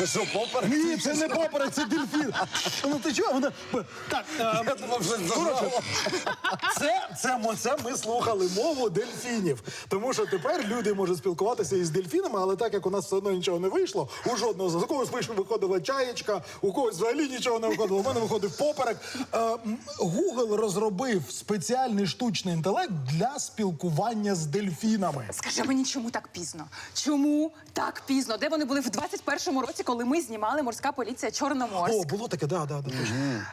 Це що, поперек? Ні, це не поперек, це дельфін. Ну ти чого? Вона... Так, е, Я думав, що коротше, зажало. це, це, мо- це ми слухали мову дельфінів. Тому що тепер люди можуть спілкуватися із дельфінами, але так як у нас все одно нічого не вийшло, у жодного з у когось вийшло, виходила чаєчка, у когось взагалі нічого не виходило. У мене виходив поперек. Е, м, Google розробив спеціальний штучний інтелект для спілкування з дельфінами. Скажи мені, чому так пізно? Чому так пізно? Де вони були в 21-му році, коли ми знімали морська поліція Чорноморськ? О, було таке, да, да, да.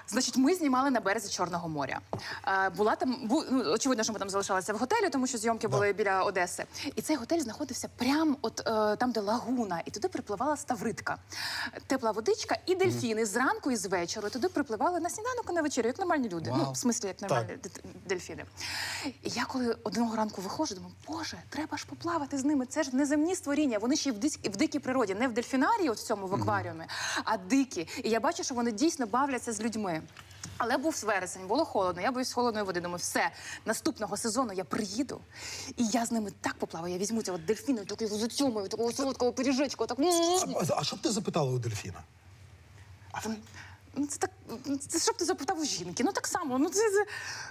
Значить, ми знімали на березі Чорного моря. Е, була там, бу, ну, очевидно, що ми там залишалися в готелі, тому що зйомки були біля Одеси. І цей готель знаходився прямо от е, там, де лагуна, і туди припливала ставритка. Тепла водичка і дельфіни зранку і з вечора туди припливали на сніданок і на вечерю, як нормальні люди. Ну, в смислі, як нормальні дельфіни. І я коли одного ранку виходжу, думаю, боже, треба ж поплавати з ними. Це ж неземні створіння. Вони ще й в, в дикій природі, не в дельфінарії, от в цьому в акваріумі, а дикі. І я бачу, що вони дійсно бавляться з людьми. Але був вересень, було холодно. Я боюсь холодної води. Думаю, все наступного сезону я приїду, і я з ними так поплаваю. Я візьму цього дельфіну, такий зацьомаю, такого солодкого пиріжечку, так. А, а що б ти запитала у дельфіна? Ну, Це так, це щоб ти запитав у жінки. Ну так само. Ну це, це,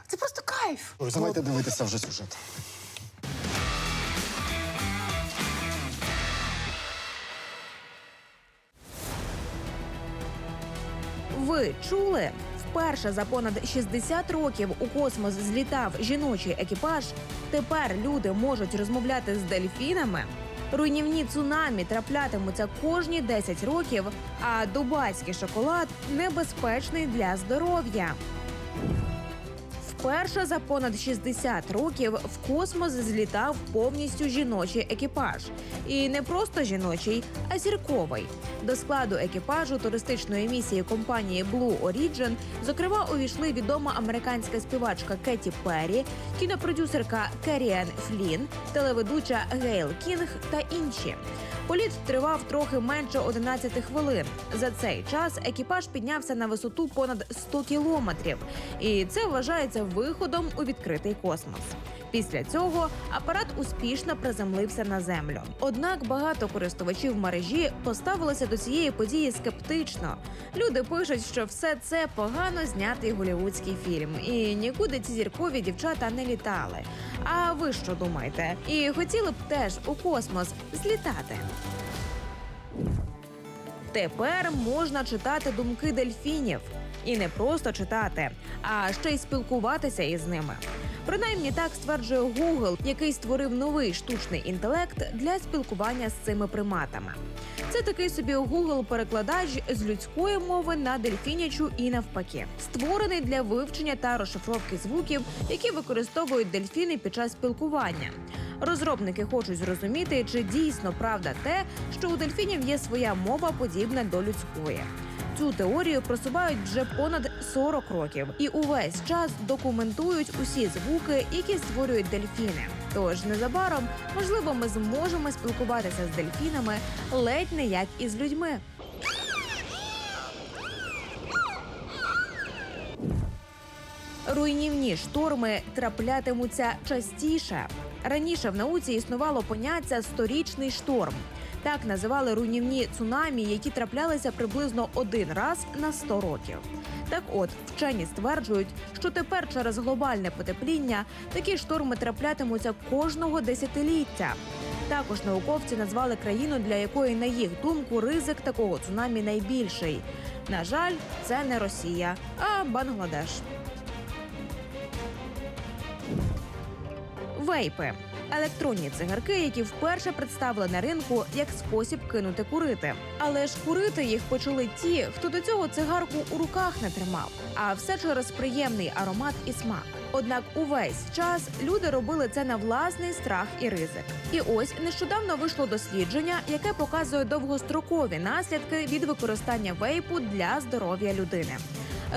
це просто кайф. Ой, Давайте дивитися вже сюжет. Ви чули? Вперше за понад 60 років у космос злітав жіночий екіпаж. Тепер люди можуть розмовляти з дельфінами. Руйнівні цунамі траплятимуться кожні 10 років, а дубайський шоколад небезпечний для здоров'я. Вперше за понад 60 років в космос злітав повністю жіночий екіпаж. І не просто жіночий, а зірковий. До складу екіпажу туристичної місії компанії Blue Origin, зокрема, увійшли відома американська співачка Кеті Перрі, кінопродюсерка Керріан Флін, телеведуча Гейл Кінг та інші. Політ тривав трохи менше 11 хвилин. За цей час екіпаж піднявся на висоту понад 100 кілометрів, і це вважається виходом у відкритий космос. Після цього апарат успішно приземлився на землю. Однак багато користувачів мережі поставилися до цієї події скептично. Люди пишуть, що все це погано знятий голівудський фільм, і нікуди ці зіркові дівчата не літали. А ви що думаєте? І хотіли б теж у космос злітати? Тепер можна читати думки дельфінів. І не просто читати, а ще й спілкуватися із ними. Принаймні так стверджує Google, який створив новий штучний інтелект для спілкування з цими приматами. Це такий собі Google-перекладач з людської мови на дельфінячу і навпаки, створений для вивчення та розшифровки звуків, які використовують дельфіни під час спілкування. Розробники хочуть зрозуміти, чи дійсно правда те, що у дельфінів є своя мова, подібна до людської. Цю теорію просувають вже понад 40 років і увесь час документують усі звуки, які створюють дельфіни. Тож незабаром, можливо, ми зможемо спілкуватися з дельфінами ледь не як із людьми. Руйнівні шторми траплятимуться частіше. Раніше в науці існувало поняття сторічний шторм. Так називали руйнівні цунамі, які траплялися приблизно один раз на 100 років. Так от вчені стверджують, що тепер через глобальне потепління такі шторми траплятимуться кожного десятиліття. Також науковці назвали країну, для якої, на їх думку, ризик такого цунамі найбільший. На жаль, це не Росія, а Бангладеш. Вейпи електронні цигарки, які вперше представили на ринку як спосіб кинути курити. Але ж курити їх почали ті, хто до цього цигарку у руках не тримав. А все через приємний аромат і смак. Однак увесь час люди робили це на власний страх і ризик. І ось нещодавно вийшло дослідження, яке показує довгострокові наслідки від використання вейпу для здоров'я людини.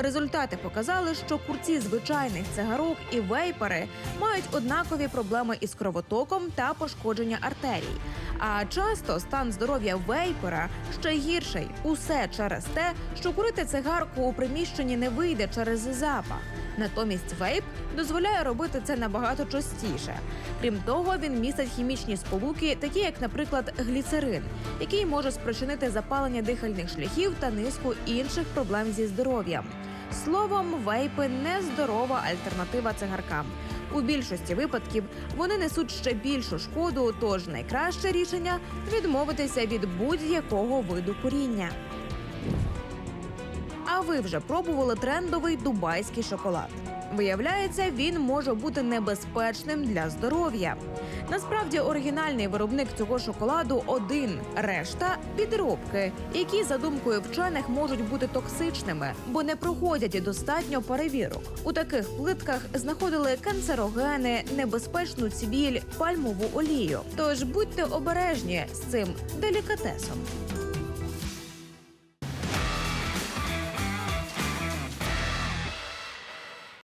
Результати показали, що курці звичайних цигарок і вейпери мають однакові проблеми із кровотоком та пошкодження артерій. А часто стан здоров'я вейпера ще гірший. Усе через те, що курити цигарку у приміщенні не вийде через запах. Натомість вейп дозволяє робити це набагато частіше. Крім того, він містить хімічні сполуки, такі як, наприклад, гліцерин, який може спричинити запалення дихальних шляхів та низку інших проблем зі здоров'ям. Словом, вейпи нездорова альтернатива цигаркам. У більшості випадків вони несуть ще більшу шкоду, тож найкраще рішення відмовитися від будь-якого виду куріння. А ви вже пробували трендовий дубайський шоколад? Виявляється, він може бути небезпечним для здоров'я. Насправді, оригінальний виробник цього шоколаду один, решта підробки, які за думкою вчених можуть бути токсичними, бо не проходять достатньо перевірок. У таких плитках знаходили канцерогени, небезпечну цвіль, пальмову олію. Тож будьте обережні з цим делікатесом.